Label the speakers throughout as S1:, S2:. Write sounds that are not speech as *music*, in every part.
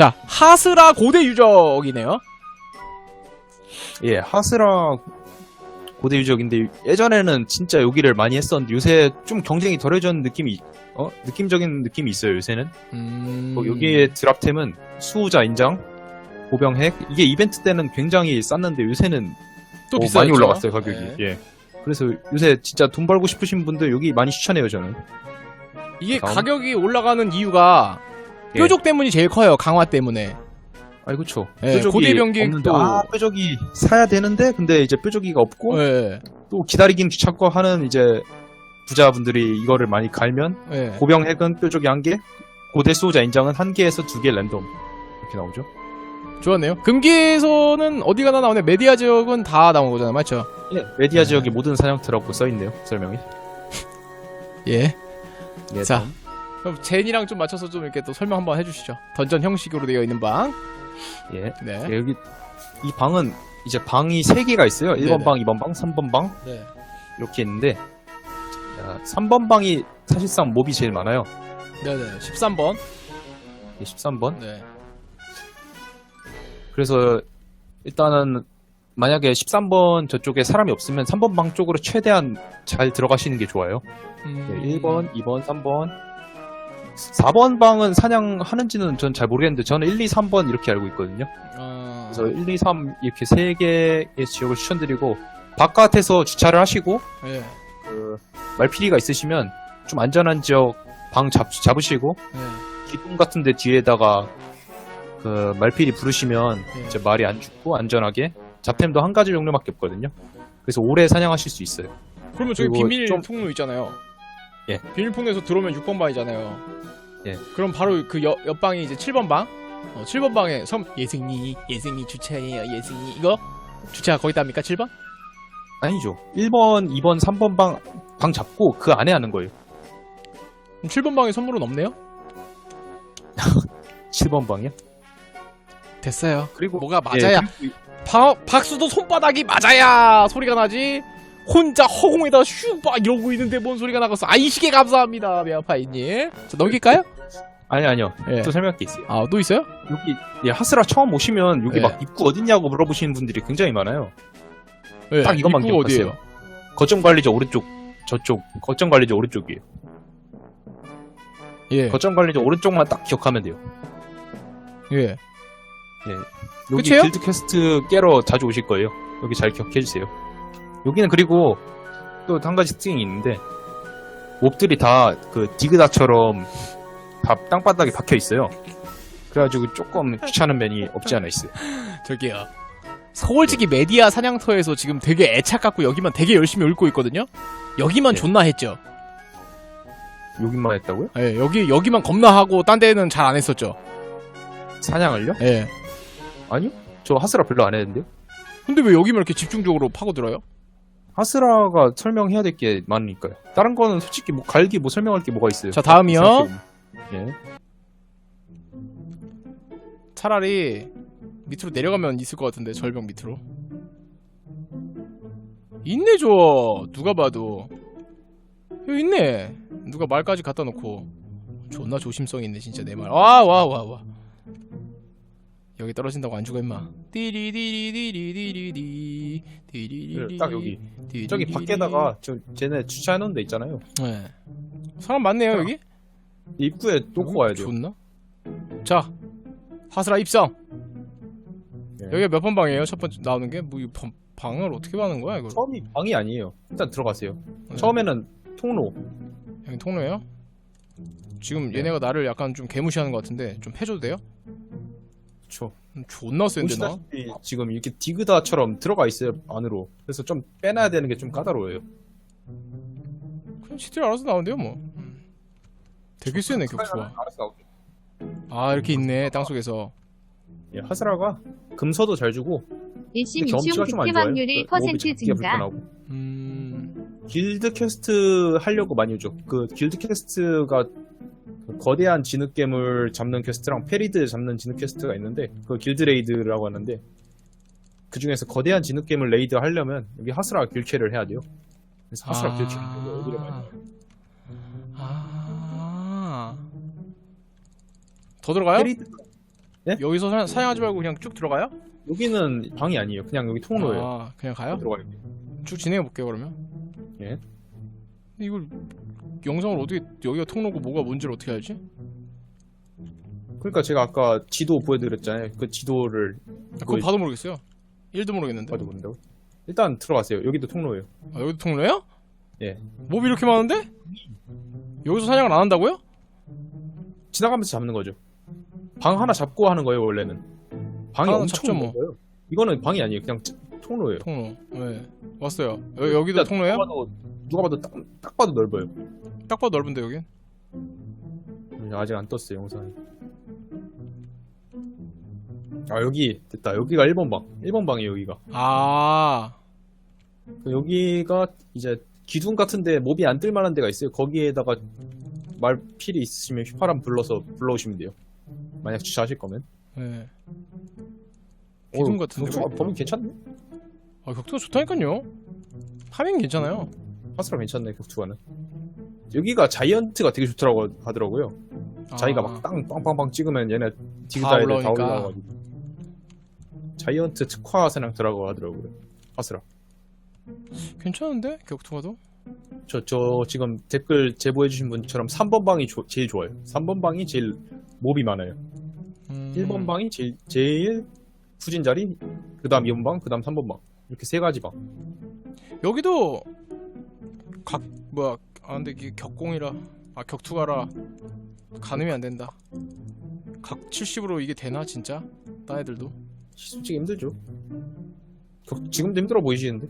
S1: 자, 하스라 고대 유적이네요.
S2: 예, 하스라 고대 유적인데 예전에는 진짜 여기를 많이 했었는데 요새 좀 경쟁이 덜해졌는 느낌이 어 느낌적인 느낌이 있어요 요새는.
S1: 음...
S2: 뭐 여기에 드랍템은 수호자 인장, 보병핵 이게 이벤트 때는 굉장히 쌌는데 요새는
S1: 또
S2: 어,
S1: 비싸요.
S2: 많이 올라갔어요 가격이.
S1: 네.
S2: 예. 그래서 요새 진짜 돈 벌고 싶으신 분들 여기 많이 추천해요 저는.
S1: 이게
S2: 다음.
S1: 가격이 올라가는 이유가
S2: 예.
S1: 뾰족 때문이 제일 커요. 강화 때문에.
S2: 아이 그쵸.
S1: 예,
S2: 뾰족이
S1: 고대 병기도-
S2: 없는데, 아 뾰족이 사야 되는데 근데 이제 뾰족이가 없고
S1: 예.
S2: 또 기다리긴 귀찮고 하는 이제 부자분들이 이거를 많이 갈면
S1: 예.
S2: 고병 핵은 뾰족이 한 개, 고대 수호자 인장은 한 개에서 두 개 랜덤 이렇게 나오죠.
S1: 좋았네요. 금기에서는 어디 가나 나오네. 메디아 지역은 다 나온 거잖아요. 맞죠?
S2: 예, 메디아 지역의 모든 사냥터라고 써 있네요 설명이. *laughs*
S1: 예.
S2: 예,
S1: 자.
S2: 다음.
S1: 그럼 제니랑 좀 맞춰서 좀 이렇게 또 설명 한번 해주시죠. 던전 형식으로 되어 있는 방.
S2: 예.
S1: 네.
S2: 예, 여기 이 방은 이제 방이 세 개가 있어요. 1번
S1: 네네.
S2: 방, 2번 방, 3번 방
S1: 네.
S2: 이렇게 있는데 자, 3번 방이 사실상 몹이 제일 많아요.
S1: 네네. 13번.
S2: 예, 13번.
S1: 네.
S2: 그래서 일단은 만약에 13번 저쪽에 사람이 없으면 3번 방 쪽으로 최대한 잘 들어가시는 게 좋아요.
S1: 음...
S2: 네, 1번, 2번, 3번. 4번 방은 사냥하는지는 전 잘 모르겠는데 저는 1, 2, 3번 이렇게 알고 있거든요.
S1: 어...
S2: 그래서 1, 2, 3 이렇게 세 개의 지역을 추천드리고 바깥에서 주차를 하시고
S1: 예.
S2: 그 말피리가 있으시면 좀 안전한 지역 방 잡, 잡으시고
S1: 예.
S2: 기둥 같은 데 뒤에다가 그 말피리 부르시면
S1: 예.
S2: 이제 말이 안 죽고 안전하게 잡템도 한 가지 종류밖에 없거든요. 그래서 오래 사냥하실 수 있어요.
S1: 그러면 저기 비밀
S2: 좀-
S1: 통로 있잖아요.
S2: 예.
S1: 비밀 통로에서 들어오면 6번 방이잖아요.
S2: 예.
S1: 그럼 바로 그 옆, 옆방이 이제 7번 방? 어, 7번 방에 섬 예승이 예승이 주차해요 예승이 이거 주차 거기다 합니까 7번?
S2: 아니죠. 1번, 2번, 3번 방, 방 잡고 그 안에 하는 거예요.
S1: 그럼 7번 방에 선물은 없네요? *laughs*
S2: 7번 방이요?
S1: 됐어요.
S2: 그리고
S1: 뭐가
S2: 예,
S1: 맞아야
S2: 그리고
S1: 바, 박수도 손바닥이 맞아야 소리가 나지. 혼자 허공에다 슈막 이러고 있는데 뭔 소리가 나겠어. 아, 이 시계 감사합니다, 메아파이님. 자, 넘길까요?
S2: 아니 아니요.
S1: 예.
S2: 또 설명할 게 있어요.
S1: 아, 또 있어요?
S2: 여기 예, 하스라 처음 오시면 여기
S1: 예.
S2: 막 입구 어딨냐고 물어보시는 분들이 굉장히 많아요.
S1: 네,
S2: 딱 이것만
S1: 입구가
S2: 기억하세요. 거점 관리자 오른쪽 저쪽 거점 관리자 오른쪽이에요.
S1: 예.
S2: 거점 관리자 오른쪽만 딱 기억하면 돼요.
S1: 예.
S2: 여기
S1: 끝이에요?
S2: 길드 퀘스트 깨러 자주 오실 거예요. 여기 잘 기억해 주세요. 여기는 그리고 또 한 가지 특징이 있는데 몹들이 다 그 디그다처럼 다 땅바닥에 박혀 있어요. 그래가지고 조금 귀찮은 면이 없지 않아 있어요. *laughs*
S1: 저기요. 솔직히 메디아 사냥터에서 지금 되게 애착 갖고 여기만 되게 열심히 읊고 있거든요? 여기만
S2: 네.
S1: 존나 했죠.
S2: 여기만 했다고요?
S1: 예, 여기, 여기만 겁나 하고 딴 데는 잘 안 했었죠.
S2: 사냥을요?
S1: 예.
S2: 아니요. 저 하스라 별로 안 했는데요.
S1: 근데 왜 여기만 이렇게 집중적으로 파고들어요?
S2: 하스라가 설명해야 될 게 많으니까요. 다른 거는 솔직히 뭐 갈기 뭐 설명할 게 뭐가 있어요.
S1: 자, 다음이요.
S2: 생각해보면. 예.
S1: 차라리 밑으로 내려가면 있을 것 같은데 절벽 밑으로 있네 저 누가 봐도 여기 있네 누가 말까지 갖다 놓고 존나 조심성 있네 진짜 내말와와와와 여기 떨어진다고 안 죽어 임마 띠리디리디리디리디 띠리리디
S2: 딱 여기.
S1: 띠리리디.
S2: 저기 밖에다가 저 쟤네 주차해놓은 데 있잖아요.
S1: 네. 사람 많네요 여기
S2: 입구에 놓고 와야 돼요.
S1: 좋나? 자 하스라 입성
S2: 네.
S1: 여기가 몇 번 방이에요? 첫 번째 나오는 게? 뭐, 이 방- 방을 어떻게 하는 거야, 이걸?
S2: 처음이 방이 아니에요. 일단 들어가세요.
S1: 네.
S2: 처음에는 통로.
S1: 여기 통로예요? 지금
S2: 네.
S1: 얘네가 나를 약간 좀 개무시하는 것 같은데, 좀 패줘도 돼요?
S2: 그쵸.
S1: 음, 존나 센데, 나?
S2: 보시다시피 지금 이렇게 디그다처럼 들어가 있어요 안으로. 그래서 좀 빼놔야 되는 게 좀 까다로워요.
S1: 그냥 지들이 알아서 나온대요, 뭐. 음. 되게 세네.
S2: 알아서 나오죠.
S1: 아, 이렇게 있네, 땅속에서.
S2: 예, 하스라가 금서도 잘 주고
S3: 일심
S2: 경험치가 좀안
S3: 득템
S2: 좋아요.
S3: 확률이
S2: 그
S3: 퍼센트
S2: 잡기가
S3: 증가.
S2: 불편하고.
S1: 음,
S2: 길드 퀘스트 하려고 많이 오죠. 그 길드 퀘스트가 그 거대한 진흙괴물 잡는 퀘스트랑 페리드 잡는 진흙 퀘스트가 있는데 그 길드 레이드라고 하는데 그 중에서 거대한 진흙괴물 레이드 하려면 여기 하스라 길캐를 해야 돼요. 그래서 하스라 길캐 여기를 많이 해요.
S1: 아. 더 들어가요?
S2: 페리드 네?
S1: 여기서 사, 사냥하지 말고 그냥 쭉 들어가요?
S2: 여기는 방이 아니에요. 그냥 여기 통로예요.
S1: 아 그냥 가요?
S2: 들어가요.
S1: 쭉 진행해 볼게요 그러면.
S2: 예.
S1: 이걸 영상을 어떻게 여기가 통로고 뭐가 뭔지를 어떻게 알지?
S2: 그러니까 제가 아까 지도 보여드렸잖아요. 그 지도를
S1: 아, 그거 봐도 모르겠어요. 1도 모르겠는데.
S2: 봐도 본다고. 일단 들어가세요. 여기도 통로예요.
S1: 아, 여기도 통로예요?
S2: 예.
S1: 몹이 이렇게 많은데? 여기서 사냥을 안 한다고요?
S2: 지나가면서 잡는 거죠. 방 하나 잡고 하는 거예요 원래는. 방이
S1: 하나
S2: 엄청
S1: 잡죠, 뭐.
S2: 넓어요. 이거는 방이 아니에요. 그냥 지- 통로예요.
S1: 통로. 네. 왔어요. 여, 여기도 통로예요?
S2: 누가 봐도, 누가 봐도 딱, 딱 봐도 넓어요.
S1: 딱 봐도 넓은데 여긴.
S2: 아직 안 떴어요 영상이. 아 여기 됐다. 여기가 1번 방. 1번 방이에요 여기가.
S1: 아.
S2: 그 여기가 이제 기둥 같은데 몹이 안 뜰만한 데가 있어요. 거기에다가 말 필이 있으시면 휘파람 불러서 불러오시면 돼요. 만약 주차하실 거면.
S1: 네. 기둥 같은 데가
S2: 격투가
S1: 있다.
S2: 범위 괜찮네.
S1: 아 격투가 좋다니까요. 파밍 괜찮아요.
S2: 하스라 괜찮네 격투가는. 여기가 자이언트가 되게 좋더라고 하더라고요. 자기가
S1: 아,
S2: 막땅 빵빵빵 찍으면 얘네 디그다이들 다
S1: 올라오니까.
S2: 올라와가지고. 자이언트 특화 사냥 들어가고 하더라고요. 하스라.
S1: 괜찮은데 격투가도?
S2: 저, 저 지금 댓글 제보해주신 분처럼 3번 방이 조- 제일 좋아요. 3번 방이 제일 몹이 많아요.
S1: 음.
S2: 1번 방이 제일, 제일 후진 자리, 그 다음 2번 방, 그 다음 3번 방. 이렇게 세 가지 방.
S1: 여기도 각 뭐야 아 근데 이게 격공이라 아 격투가라 가늠이 안 된다. 각 70으로 이게 되나 진짜? 딴 애들도?
S2: 솔직히 힘들죠. 격- 지금도 힘들어 보이시는데?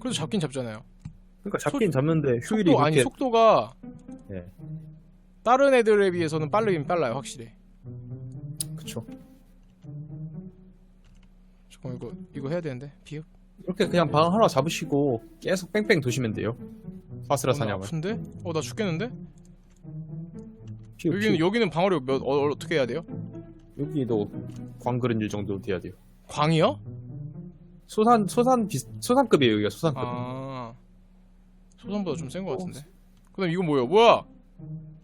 S1: 그래도 잡긴 잡잖아요.
S2: 그러니까 잡긴 잡는데 효율이
S1: 속도 아니
S2: 그렇게
S1: 속도가
S2: 예.
S1: 다른 애들에 비해서는 빠르긴 빨라요 확실히.
S2: 그쵸.
S1: 잠깐 이거 이거 해야 되는데 비읍.
S2: 이렇게 그냥 방 하나 잡으시고 계속 뺑뺑 도시면 돼요. 파스라
S1: 어, 나
S2: 사냥을.
S1: 아픈데? 어 나 죽겠는데?
S2: 피우,
S1: 여기는
S2: 피우.
S1: 여기는 방어력 몇 어, 어떻게 해야 돼요?
S2: 여기도 광그른질 정도 돼야 돼요.
S1: 광이요?
S2: 소산 소산 비 소산급이에요 여기가 소산급.
S1: 아 소선보다 좀 센 것 같은데. 그다음 이거 뭐야? 뭐야?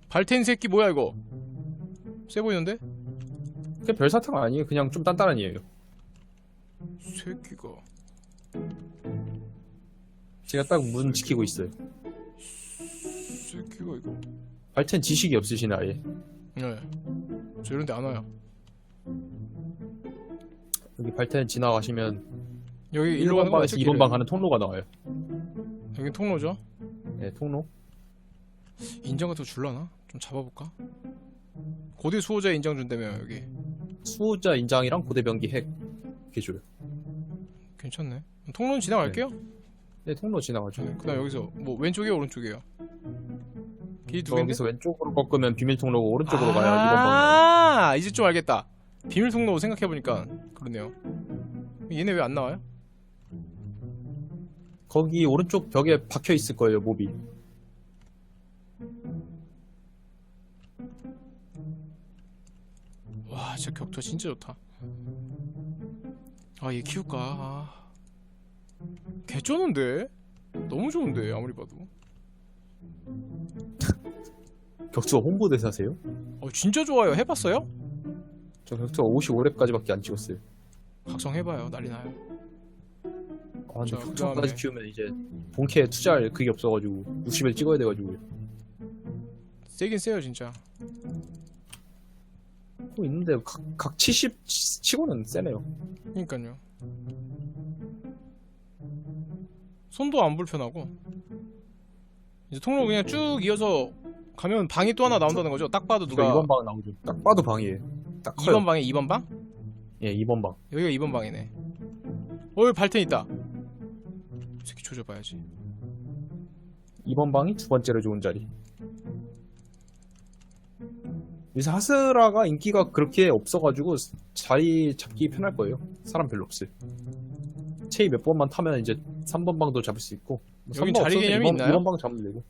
S1: 발텐 새끼 뭐야 이거? 세 보이는데?
S2: 그게 별 사탕 아니에요. 그냥 좀 단단한 이에요.
S1: 새끼가
S2: 제가 딱 문 지키고 있어요.
S1: 새끼가 이거.
S2: 발텐 지식이 없으시네 아예.
S1: 네. 저 이런데 안 와요.
S2: 여기 발텐 지나가시면
S1: 여기 일로
S2: 1번
S1: 가는 거
S2: 방에서 2번 방 가는 통로가 나와요.
S1: 여기 통로죠?
S2: 네, 통로.
S1: 인장 같은 거 줄라나? 좀 잡아볼까? 고대 수호자 인장 준다며 여기.
S2: 수호자 인장이랑 고대 병기 핵 이렇게 줘요.
S1: 괜찮네. 통로는 지나갈게요.
S2: 네, 통로 지나가죠.
S1: 네. 그다음 여기서 뭐 왼쪽이에요, 오른쪽이에요? 길이 두 개인데?
S2: 여기서 왼쪽으로 꺾으면 비밀 통로고 오른쪽으로 가야 2번 방.
S1: 아, 이제 좀 알겠다. 비밀 통로 생각해 보니까 그렇네요. 얘네 왜 안 나와요?
S2: 거기 오른쪽 벽에 박혀 있을 거예요, 몹이.
S1: 와, 진짜 격투 진짜 좋다. 아, 얘 키울까? 아. 개 쩌는데? 너무 좋은데, 아무리 봐도. *laughs*
S2: 격투가 홍보대사세요?
S1: 어, 진짜 좋아요. 해봤어요?
S2: 저 격투가 55렙까지밖에 안 찍었어요.
S1: 각성해봐요. 난리 나요.
S2: 아, 근데
S1: 자,
S2: 격투까지
S1: 그다음에.
S2: 키우면 이제 본캐 투자할 그게 없어가지고 60을 찍어야 돼가지고
S1: 세긴 세요, 진짜.
S2: 또 있는데 각, 각 70 치- 치고는 세네요.
S1: 그니까요. 손도 안 불편하고. 이제 통로 그냥 쭉 이어서 가면 방이 또 하나 나온다는 거죠. 딱 봐도 누가
S2: 누가 2번 방 나오죠. 딱 봐도 방이에요. 딱 커요.
S1: 2번 방에 2번 방?
S2: 예, 2번 방.
S1: 여기가 2번 방이네. 어, 여기 발텐 있다. 이 새끼 조져봐야지.
S2: 2번 방이 두 번째로 좋은 자리. 요새 하스라가 인기가 그렇게 없어가지고 자리 잡기 편할 거예요. 사람 별로 없어요. 체이 몇 번만 타면 이제 3번 방도 잡을 수 있고. 뭐
S1: 여긴
S2: 3번
S1: 자리
S2: 없어도
S1: 개념이
S2: 2번,
S1: 있나요?
S2: 2번 방 잡으면 되고.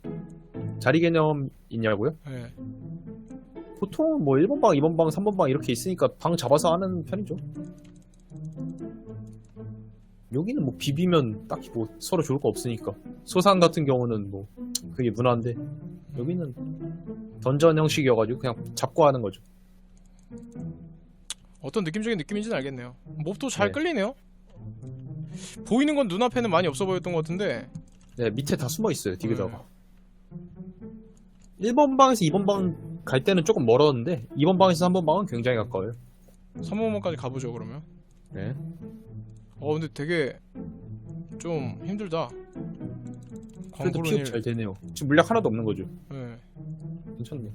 S2: 자리 개념 있냐고요?
S1: 네.
S2: 보통 뭐 1번 방, 2번 방, 3번 방 이렇게 있으니까 방 잡아서 하는 편이죠. 여기는 뭐 비비면 딱히 뭐 서로 좋을 거 없으니까. 소산 같은 경우는 뭐 그게 문화인데 여기는 던전 형식이어가지고 그냥 잡고 하는 거죠.
S1: 어떤 느낌적인 느낌인지는 알겠네요. 몹도 잘
S2: 네.
S1: 끌리네요. 보이는 건 눈앞에는 많이 없어 보였던 것 같은데
S2: 네, 밑에 다 숨어 있어요.
S1: 네.
S2: 1번 방에서 2번 방 갈 때는 조금 멀었는데 2번 방에서 3번 방은 굉장히 가까워요.
S1: 3번까지 가보죠 그러면.
S2: 네.
S1: 어 근데 되게 좀 힘들다.
S2: 그래도
S1: 광고는
S2: 피업
S1: 일.
S2: 잘 되네요. 지금 물약 하나도 없는 거죠.
S1: 네.
S2: 괜찮네.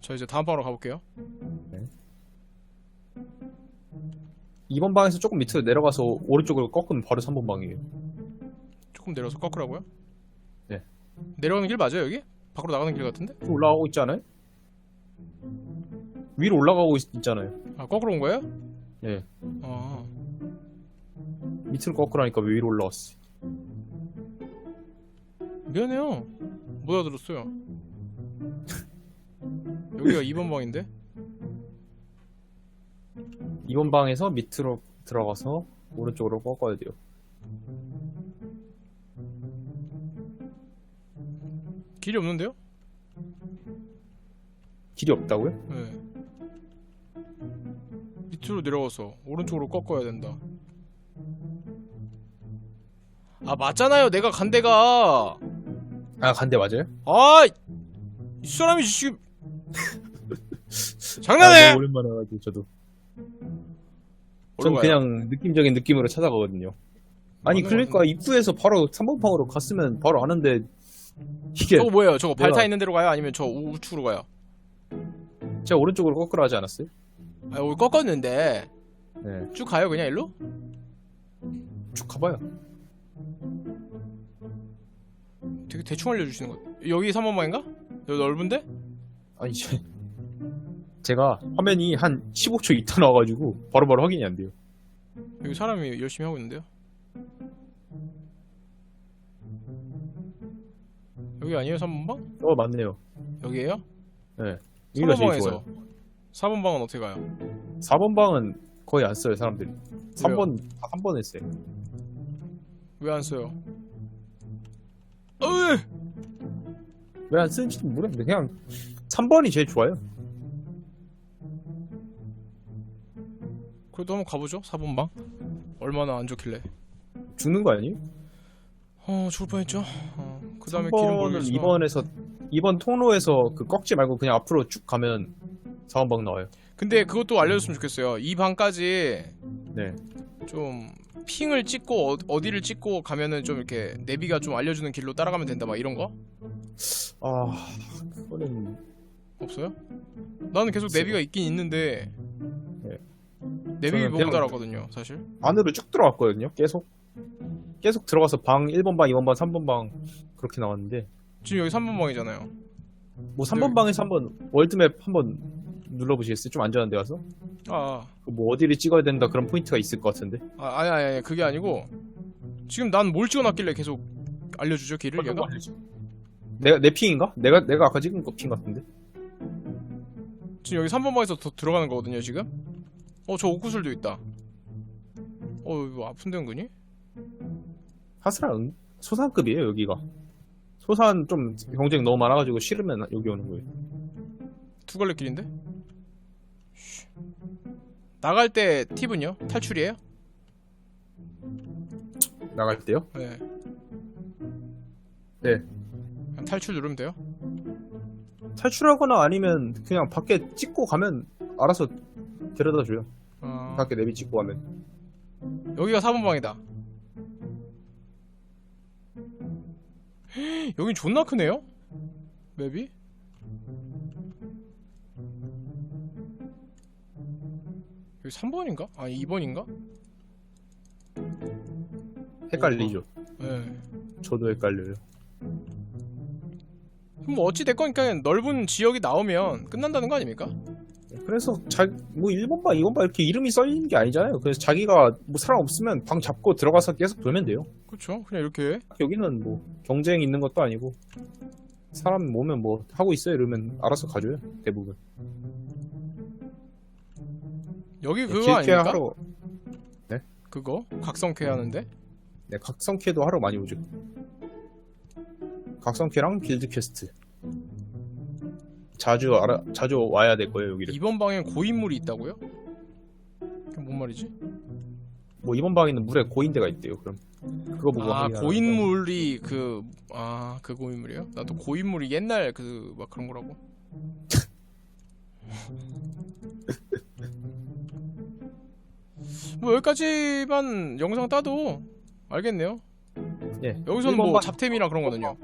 S1: 자 이제 다음 방으로 가볼게요.
S2: 2번 방에서 조금 밑으로 내려가서 오른쪽으로 꺾으면 바로 3번 방이에요.
S1: 조금 내려서 꺾으라고요?
S2: 네.
S1: 내려가는 길 맞아요 여기? 밖으로 나가는 길 같은데?
S2: 좀 올라가고 있지 않아요? 위로 올라가고 있, 있잖아요.
S1: 아 거꾸로 온 거예요?
S2: 네.
S1: 아
S2: 밑으로 꺾으라니까 왜 위로 올라갔어?
S1: 미안해요. 못 알아들었어요. *laughs* 여기가 2번 방인데?
S2: 2번 방에서 밑으로 들어가서 오른쪽으로 꺾어야 돼요.
S1: 길이 없는데요?
S2: 길이 없다고요?
S1: 네. 밑으로 내려가서 오른쪽으로 꺾어야 된다. 아 맞잖아요. 내가 간 데가.
S2: 아, 간대 맞아요?
S1: 아, 이 사람이 지금 *laughs*
S2: 아,
S1: 장난해.
S2: 너무 오랜만에 와가지고 저도. 전
S1: 가요?
S2: 그냥 느낌적인 느낌으로 찾아가거든요. 아니 그러니까 입구에서 바로 3번 방으로 갔으면 바로 아는데 이게
S1: 저거 뭐예요? 저거 발타
S2: 내가-
S1: 있는 데로 가요? 아니면 저 우- 우측으로 가요?
S2: 제가 오른쪽으로 꺾으라 하지 않았어요?
S1: 아, 여기 꺾었는데
S2: 네.
S1: 쭉 가요 그냥 일로?
S2: 쭉 가봐요.
S1: 되게 대충 알려주시는 거. 여기 3번 방인가? 여기 넓은데?
S2: 아니 제, 제가 화면이 한 15초 있다 나와가지고 바로바로 확인이 안 돼요.
S1: 여기 사람이 열심히 하고 있는데요. 여기 아니에요 3번 방?
S2: 어 맞네요.
S1: 여기에요?
S2: 네.
S1: 3번
S2: 여기가 제일
S1: 방에서
S2: 좋아요.
S1: 4번 방은 어떻게 가요?
S2: 4번 방은 거의 안 써요 사람들이. 3번 3번 했어요.
S1: 왜 안 써요? 어이!
S2: 왜 안 쓰는지도 모르겠는데 그냥 3번이 제일 좋아요.
S1: 그래도 한번 가보죠 4번 방. 얼마나 안 좋길래?
S2: 죽는 거 아니에요?
S1: 어 죽을 뻔했죠. 어, 그 다음에
S2: 3번은
S1: 길은 모르겠어.
S2: 2번에서 2번 통로에서 그 꺾지 말고 그냥 앞으로 쭉 가면 4번 방 나와요.
S1: 근데 그것도 알려줬으면 좋겠어요. 이 방까지
S2: 네.
S1: 좀 핑을 찍고 어, 디를 찍고 가면은 좀 이렇게 내비가 좀 알려주는 길로 따라가면 된다 막 이런 거
S2: 아 그거는
S1: 없어요? 나는 계속 내비가 있긴 있는데
S2: 네.
S1: 내비
S2: 저는
S1: 보고
S2: 그냥-
S1: 따라갔거든요 사실.
S2: 안으로 쭉 들어갔거든요. 계속 계속 들어가서 방 1번 방, 2번 방, 3번 방 그렇게 나왔는데
S1: 지금 여기 3번 방이잖아요.
S2: 뭐 3번 방에서 한번 월드맵 한번 눌러보시겠어요? 좀 안전한 데 가서
S1: 아,
S2: 그뭐 어디를 찍어야 된다 그런 포인트가 있을 것 같은데
S1: 아 아니 아니 아니 그게 아니고 지금 난 뭘 찍어놨길래 계속 알려주죠 길을 얘가?
S2: 내가 내 핑인가? 내가 내가 아까 찍은 거 핑 같은데
S1: 지금 여기 3번 방에서 더 들어가는 거거든요 지금. 어저 옥구슬도 있다. 어 이거 아픈데 은근히?
S2: 하스라 응? 소산급이에요 여기가 소산 좀 경쟁 너무 많아가지고 싫으면 여기 오는 거예요
S1: 두 갈래 길인데? 쉬. 나갈 때 팁은요? 탈출이에요?
S2: 나갈 때요?
S1: 네.
S2: 네.
S1: 그냥 탈출 누르면 돼요?
S2: 탈출하거나 아니면 그냥 밖에 찍고 가면 알아서 데려다 줘요
S1: 아,
S2: 밖에 내비 찍고 가면
S1: 여기가 4번 방이다. 여긴 존나 크네요? 맵이? 여기 3번인가? 아니 2번인가?
S2: 헷갈리죠
S1: 네.
S2: 저도 헷갈려요
S1: 그럼 뭐 어찌 됐건 그냥 넓은 지역이 나오면 끝난다는 거 아닙니까?
S2: 그래서 자, 뭐 1번 방, 2번 방 이렇게 이름이 써 있는 게 아니잖아요. 그래서 자기가 뭐 사람 없으면 방 잡고 들어가서 계속 돌면 돼요.
S1: 그렇죠. 그냥 이렇게
S2: 여기는 뭐 경쟁 있는 것도 아니고 사람 모으면 뭐 하고 있어요 이러면 알아서 가줘요 대부분.
S1: 여기 그거
S2: 길케
S1: 아닙니까?
S2: 하러
S1: 그거 각성캐 하는데
S2: 네, 각성캐도 하러 많이 오죠. 각성캐랑 빌드 퀘스트. 자주 알아 자주 와야 될 거예요 여기를.
S1: 이번 방엔 고인물이 있다고요? 그게 뭔 말이지?
S2: 뭐 이번 방에는 물에 고인대가 있대요. 그럼 그거 보고
S1: 아
S2: 확인하는
S1: 고인물이 그 아 그 고인물이요? 나도 고인물이 옛날 그 막 그런 거라고. *laughs* 뭐 여기까지만 영상 따도 알겠네요.
S2: 거. 예.
S1: 여기서는
S2: 일본
S1: 뭐
S2: 방-
S1: 잡템이랑 그런 거는요.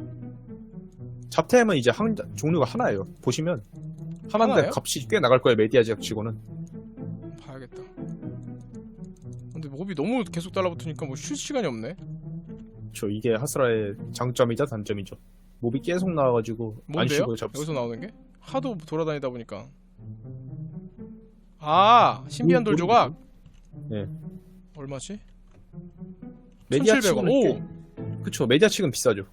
S2: 잡템은 이제 한 종류가 하나예요. 보시면 하나인데
S1: 하나예요?
S2: 값이 꽤 나갈 거예요. 메디아 지역 치고는.
S1: 봐야겠다. 근데 몹이 너무 계속 달라붙으니까 뭐 쉴 시간이 없네.
S2: 저 이게 하스라의 장점이자 단점이죠. 몹이 계속 나와가지고 안
S1: 뭔데요?
S2: 쉬고 잡.
S1: 여기서 나오는 게? 하도 돌아다니다 보니까. 아 신비한
S2: 뭐,
S1: 돌 조각.
S2: 네.
S1: 얼마지?
S2: 메디아
S1: 1,700원.
S2: 치고는
S1: 오!
S2: 꽤- 그쵸. 메디아 치고는 비싸죠.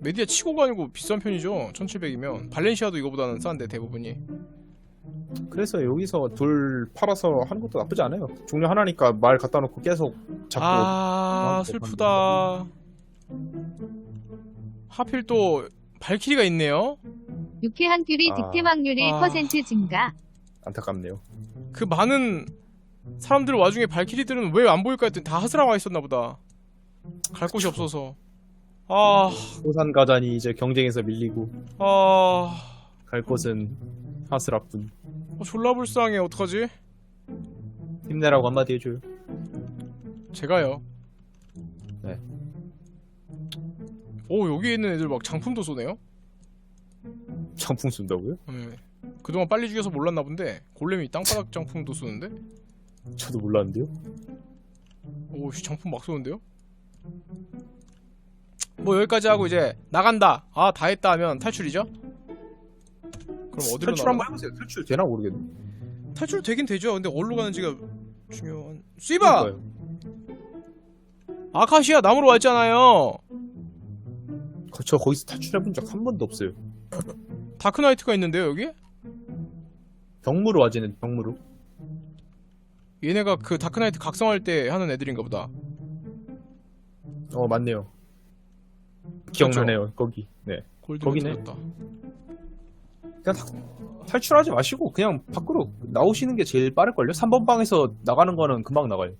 S1: 메디아 치고가 아니고 비싼 편이죠. 1700이면. 발렌시아도 이거보다는 싼데 대부분이.
S2: 그래서 여기서 돌 팔아서 하는 것도 나쁘지 않아요. 종류 하나니까 말 갖다 놓고 계속 잡고
S1: 아
S2: 어,
S1: 슬프다. 하필 또 발키리가 있네요.
S3: 유쾌한 귤이
S2: 아.
S3: 득템 확률이
S1: 아.
S3: 퍼센트 증가.
S2: 안타깝네요.
S1: 그 많은 사람들 와중에 발키리들은 왜 안 보일까 했더니 다 하스라 와 있었나 보다. 갈 곳이 없어서. 아,
S2: 호산 가자니 이제 경쟁에서 밀리고
S1: 아,
S2: 갈 곳은 하스라뿐.
S1: 어, 졸라 불쌍해. 어떡하지?
S2: 힘내라고 한마디 해줘요.
S1: 제가요.
S2: 네.
S1: 오, 여기 있는 애들 막 장품도 쏘네요?
S2: 장풍 쏜다고요?
S1: 네. 그동안 빨리 죽여서 몰랐나 본데, 골렘이 땅바닥 장품도 쏘는데?
S2: 저도 몰랐는데요.
S1: 오, 씨, 장품 막 쏘는데요? 뭐 여기까지 하고 이제 나간다. 아, 다 했다 하면 탈출이죠? 그럼 어디로
S2: 탈출? 한번 해보세요. 탈출 되나 모르겠네.
S1: 탈출 되긴 되죠. 근데 어디로 가는지가 중요한. 씨바!
S2: 그러니까요.
S1: 아카시아 나무로 왔잖아요.
S2: 거- 저 거기서 탈출해본 적 한 번도 없어요.
S1: 다크나이트가 있는데요, 여기?
S2: 병무로 와지는 병무로.
S1: 얘네가 그 다크나이트 각성할 때 하는 애들인가 보다.
S2: 어 맞네요. 기억나네요. 거기. 네. 거기네.
S1: 다
S2: 그냥 다- 탈출하지 마시고 그냥 밖으로 나오시는 게 제일 빠를걸요? 3번 방에서 나가는 거는 금방 나가요.